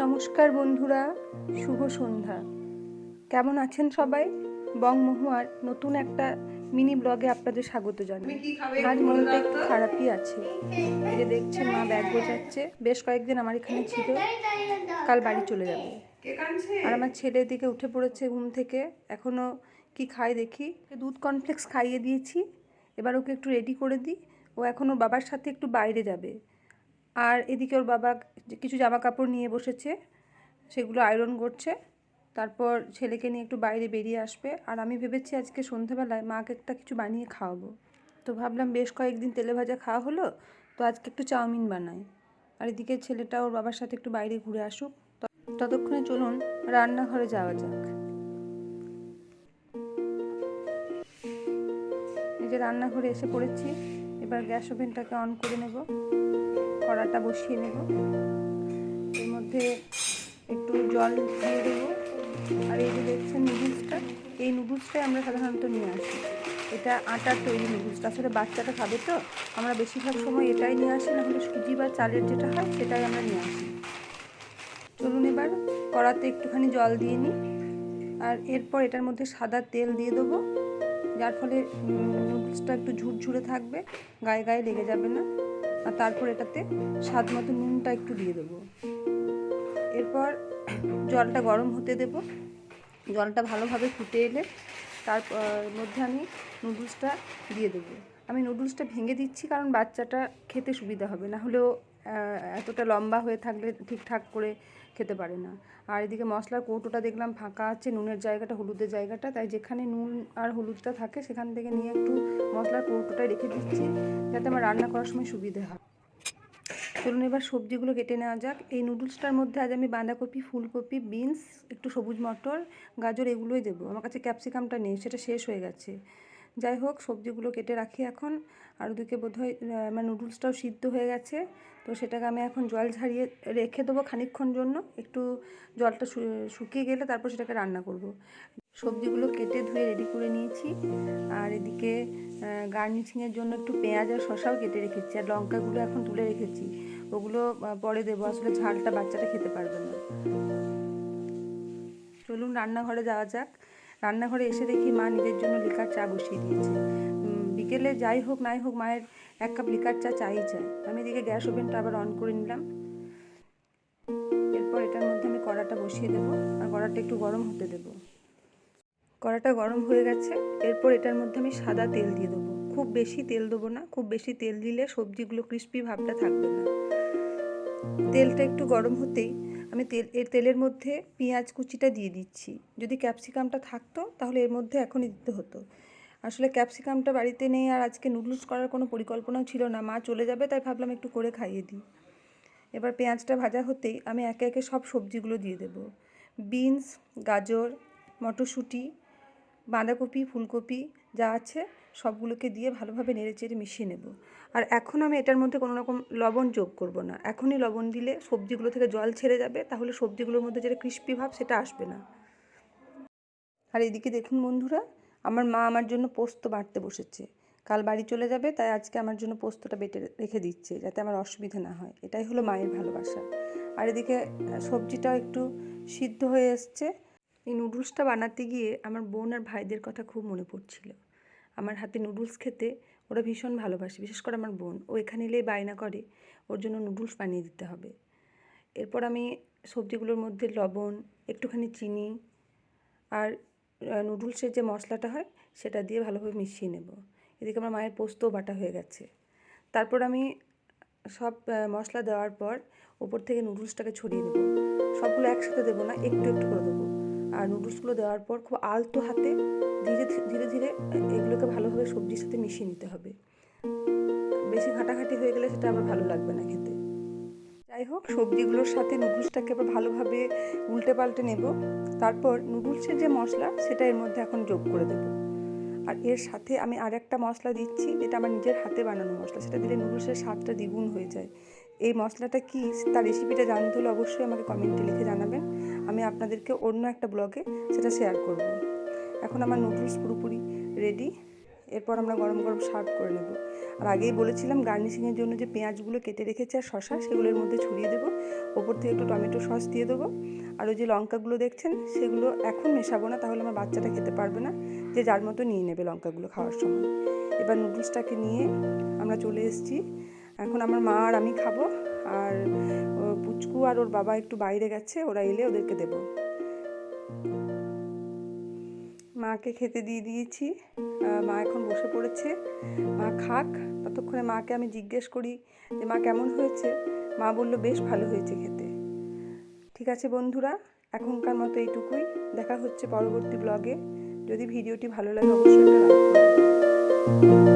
নমস্কার বন্ধুরা শুভ সন্ধ্যা। কেমন আছেন সবাই? বংমহুয়ার নতুন একটা মিনি ব্লগে আপনাদের স্বাগত জানাই। আজ মনটা একটু খারাপই আছে। এই যে দেখছেন মা ব্যাগ গোছাচ্ছে। বেশ কয়েকদিন আমার এখানে ছিল। কাল বাড়ি চলে যাবে। আর আমার ছেলে দিকে উঠে পড়েছে ঘুম থেকে। এখনও কি খায় দেখি। দুধ কনফ্লেক্স খাইয়ে দিয়েছি। এবার ওকে একটু রেডি করে দিই। ও এখন ওর বাবার সাথে একটু বাইরে যাবে। আর এদিকে ওর বাবা কিছু জামা কাপড় নিয়ে বসেছে, সেগুলো আয়রন করছে তারপর ছেলেকে নিয়ে একটু বাইরে বেরিয়ে আসবে। আর আমি ভেবেছি আজকে সন্ধ্যাবেলায় মাকে একটা কিছু বানিয়ে খাওয়াবো। তো ভাবলাম বেশ কয়েকদিন তেলে ভাজা খাওয়া হলো, তো আজকে একটু চাউমিন বানাই। আর এদিকে ছেলেটা ওর বাবার সাথে একটু বাইরে ঘুরে আসুক। ততক্ষণে চলুন রান্নাঘরে যাওয়া যাক। এই যে রান্নাঘরে এসে পড়েছি, এবার গ্যাস ওভেনটাকে অন করে নেব। কড়াটা বসিয়ে নেব। এর মধ্যে একটু জল দিয়ে দেবো। আর এই যে দেখছেন নুডলসটা, এই নুডলসটাই আমরা সাধারণত নিয়ে আসি। এটা আটার তৈরি নুডলসটা আসলে বাচ্চাটা খাবে তো, আমরা বেশিরভাগ সময় এটাই নিয়ে আসি, না সুজি বা চালের যেটা হয় সেটাই আমরা নিয়ে আসি। চলুন এবার কড়াতে একটুখানি জল দিয়ে নিই। আর এরপর এটার মধ্যে সাদা তেল দিয়ে দেবো। যার ফলে নুডলসটা একটু ঝুরঝুরে থাকবে, গায়ে গায়ে লেগে যাবে না। আর তারপর এটাতে স্বাদ মতো নুনটা একটু দিয়ে দেবো। এরপর জলটা গরম হতে দেব। জলটা ভালোভাবে ফুটে এলে তার মধ্যে আমি নুডলসটা দিয়ে দেবো। আমি নুডলসটা ভেঙে দিচ্ছি কারণ বাচ্চাটা খেতে সুবিধা হবে। না হলেও এতটা লম্বা হয়ে থাকলে ঠিকঠাক করে খেতে পারে না। আর এদিকে মশলার কৌটোটা দেখলাম ফাঁকা আছে, নুনের জায়গাটা হলুদের জায়গাটা, তাই যেখানে নুন আর হলুদটা থাকে সেখান থেকে নিয়ে একটু মশলার কৌটোটায় রেখে দিচ্ছি, যাতে আমার রান্না করার সময় সুবিধে হয়। চলুন এবার সবজিগুলো কেটে নেওয়া যাক। এই নুডলসটার মধ্যে আজ আমি বাঁধাকপি, ফুলকপি বিনস একটু সবুজ মটর, গাজর, এগুলোই দেবো। আমার কাছে ক্যাপসিকামটা নেই, সেটা শেষ হয়ে গেছে। যাই হোক, সবজিগুলো কেটে রাখি এখন। আর ওদিকে বোধহয় আমার নুডলসটাও সিদ্ধ হয়ে গেছে। তো সেটাকে আমি এখন জল ঝারিয়ে রেখে দেবো খানিকক্ষণ জন্য। একটু জলটা শুকিয়ে গেলে তারপর সেটাকে রান্না করব। সবজিগুলো কেটে ধুয়ে রেডি করে নিয়েছি। আর এদিকে গার্নিশিংয়ের জন্য একটু পেঁয়াজ আর শশাও কেটে রেখেছি। আর লঙ্কাগুলো এখন তুলে রেখেছি। ওগুলো পরে দেবো। আসলে ঝালটা বাচ্চাটা খেতে পারবে না। চলুন রান্নাঘরে যাওয়া যাক। রান্নাঘরে এসে দেখি মা নিজের জন্য লিকার চা বসিয়ে দিয়েছে। বিকেলে যাই হোক নাই হোক মায়ের এক কাপ লিকার চা চাই চাই। আমি এদিকে গ্যাস ওভেনটা আবার অন করে নিলাম। এরপর এটার মধ্যে আমি কড়াটা বসিয়ে দেবো আর কড়াটা একটু গরম হতে দেবো। কড়াটা গরম হয়ে গেছে। এরপর এটার মধ্যে আমি সাদা তেল দিয়ে দেবো। খুব বেশি তেল দেবো না, খুব বেশি তেল দিলে সবজিগুলো ক্রিস্পি ভাবটা থাকবে না। তেলটা একটু গরম হতেই আমি তেল, এর তেলের মধ্যে পেঁয়াজ কুচিটা দিয়ে দিচ্ছি। যদি ক্যাপসিকামটা থাকতো, তাহলে এর মধ্যে এখনই দিতে হতো। আসলে ক্যাপসিকামটা বাড়িতে নেই আর আজকে নুডলস করার কোনো পরিকল্পনাও ছিল না। মা চলে যাবে, তাই ভাবলাম একটু করে খাইয়ে দিই। এবার পেঁয়াজটা ভাজা হতেই আমি একে একে সব সবজিগুলো দিয়ে দেবো। বিনস, গাজর, মটরশুঁটি, বাঁধাকপি, ফুলকপি যা আছে সবগুলোকে দিয়ে ভালোভাবে নেড়েচেড়ে মিশিয়ে নেব। আর এখন আমি এটার মধ্যে কোনো রকম লবণ যোগ করব না। এখনই লবণ দিলে সবজিগুলো থেকে জল ছেড়ে যাবে, তাহলে সবজিগুলোর মধ্যে যেটা ক্রিস্পি ভাব সেটা আসবে না। আর এদিকে দেখুন বন্ধুরা, আমার মা আমার জন্য পোস্ত বাড়তে বসেছে। কাল বাড়ি চলে যাবে, তাই আজকে আমার জন্য পোস্তটা বেটে রেখে দিচ্ছে, যাতে আমার অসুবিধা না হয়। এটাই হলো মায়ের ভালোবাসা। আর এদিকে সবজিটাও একটু সিদ্ধ হয়ে এসছে। এই নুডলসটা বানাতে গিয়ে আমার বোন আর ভাইদের কথা খুব মনে পড়ছিল। আমার হাতে নুডলস খেতে, ওরা ভীষণ ভালোবাসে, বিশেষ করে আমার বোন। ও এখানে এলেই বায়না করে, ওর জন্য নুডলস বানিয়ে দিতে হবে। এরপর আমি সবজিগুলোর মধ্যে লবণ, একটুখানি চিনি আর নুডলসের যে মশলাটা হয়, সেটা দিয়ে ভালোভাবে মিশিয়ে নেব। এদিকে আমার মায়ের পোস্তও বাটা হয়ে গেছে। তারপর আমি সব মশলা দেওয়ার পর ওপর থেকে নুডলসটাকে ছড়িয়ে দেবো সবগুলো একসাথে দেবো না, একটু একটু করে দেবো। আর নুডলসগুলো দেওয়ার পর খুব আলতো হাতে ধীরে ধীরে- ধীরে এগুলোকে ভালোভাবে সবজির সাথে মিশিয়ে নিতে হবে। বেশি ঘাটাঘাটি হয়ে গেলে সেটা আবার ভালো লাগবে না খেতে। যাই হোক, সবজিগুলোর সাথে নুডলসটাকে আবার ভালোভাবে উল্টে পাল্টে নেব। তারপর নুডলসের যে মশলা, সেটা এর মধ্যে এখন যোগ করে দেবো। আর এর সাথে আমি আর একটা মশলা দিচ্ছি, যেটা আমার নিজের হাতে বানানো মশলা। সেটা দিলে নুডলসের স্বাদটা দ্বিগুণ হয়ে যায়। এই মশলাটা কি, তার রেসিপিটা জানতে হলে অবশ্যই আমাকে কমেন্টে লিখে জানাবেন। আমি আপনাদেরকে অন্য একটা ব্লগে সেটা শেয়ার করব। এখন আমার নুডলস পুরোপুরি রেডি এরপর আমরা গরম গরম সার্ভ করে নেব। আর আগেই বলেছিলাম গার্নিশিংয়ের জন্য যে পেঁয়াজগুলো কেটে রেখেছি আর শশা সেগুলোর মধ্যে ছড়িয়ে দেবো। ওপর থেকে একটু টমেটো সস দিয়ে দেবো। আর ওই যে লঙ্কাগুলো দেখছেন, সেগুলো এখন মেশাবো না, তাহলে আমার বাচ্চাটা খেতে পারবে না। যে যার মতো নিয়ে নেবে লঙ্কাগুলো খাওয়ার সময়। এবার নুডলসটাকে নিয়ে আমরা চলে এসেছি। এখন আমার মা আর আমি খাব, আর পুচকু আর ওর বাবা একটু বাইরে গেছে, ওরা এলে ওদেরকে দেবো। মাকে খেতে দিয়ে দিয়েছি মা এখন বসে পড়েছে, মা খাক, ততক্ষণে মাকে আমি জিজ্ঞেস করি যে, মা, কেমন হয়েছে? মা বলল, বেশ ভালো হয়েছে খেতে। ঠিক আছে বন্ধুরা, এখনকার মতো এইটুকুই, দেখা হচ্ছে পরবর্তী ব্লগে যদি ভিডিওটি ভালো লাগে, অবশ্যই লাইক করবেন।